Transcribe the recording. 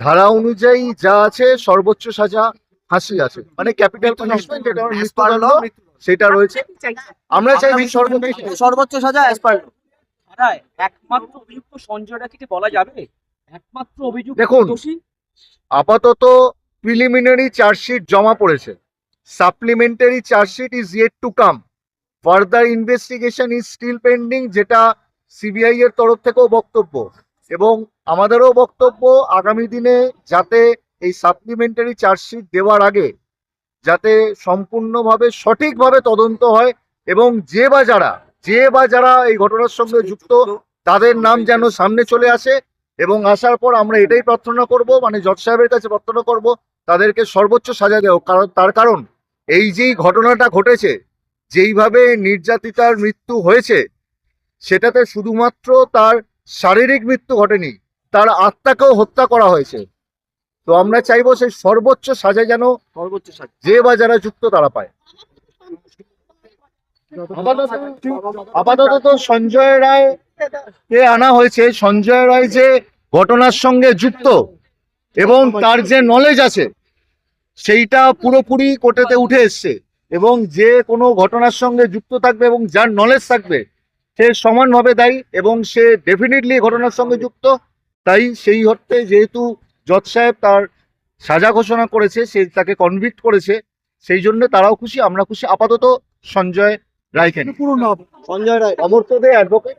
ধারা অনুযায়ী যা আছে সর্বোচ্চ সাজা ফাঁসি আছে। মানে ক্যাপিটাল পানিশমেন্ট যেটা মৃত্যুদণ্ড সেটা রয়েছে। আমরা চাই সর্বোচ্চ সর্বোচ্চ সাজা একমাত্র অভিযুক্ত সঞ্জয় রাখিকে বলা যাবে? একমাত্র অভিযুক্ত দেখুন। আপাতত প্রিলিমিনারি চার্জশিট জমা পড়েছে। Supplementary chargesheet is yet to come further investigation is still pending যেটা সিবিআই এর তরফ থেকেও বক্তব্য। এবং আমাদেরও বক্তব্য আগামী দিনে যাতে এই সাপ্লিমেন্টারি চার্জশিট দেওয়ার আগে যাতে সম্পূর্ণভাবে সঠিকভাবে তদন্ত হয় এবং যে বা যারা যে বা যারা এই ঘটনার সঙ্গে যুক্ত তাদের নাম যেন সামনে চলে আসে এবং আসার পর আমরা এটাই প্রার্থনা করব মানে জজ সাহেবের কাছে প্রার্থনা করব তাদেরকে সর্বোচ্চ সাজা দেও কারণ তার কারণ এই যেই ঘটনাটা ঘটেছে যেইভাবে নির্যাতিতার মৃত্যু হয়েছে সেটাতে শুধুমাত্র তার শারীরিক মৃত্যু ঘটেনি তার আত্মাকেও হত্যা করা হয়েছে। তো আমরা চাইব সেই সর্বোচ্চ সাজা যেন সর্বোচ্চ সাজা। যে বা যারা যুক্ত তারা পায়। আপাতত তো সঞ্জয় রায় কে আনা হয়েছে সঞ্জয় রায় যে ঘটনার সঙ্গে যুক্ত এবং তার যে নলেজ আছে সেইটা পুরোপুরি কোটেতে উঠে এসছে এবং যে কোনো ঘটনার সঙ্গে যুক্ত থাকবে এবং যার নলেজ থাকবে সে সমানভাবে দায়ী এবং সে ডেফিনেটলি ঘটনার সঙ্গে যুক্ত। তাই সেই অর্থে যেহেতু জজ সাহেব তার সাজা ঘোষণা করেছে সে তাকে কনভিক্ট করেছে সেই জন্য তারাও খুশি আমরা খুশি। আপাতত সঞ্জয় রায়কে নিয়ে। সঞ্জয় রায় অমর্ত্য দে অ্যাডভোকেট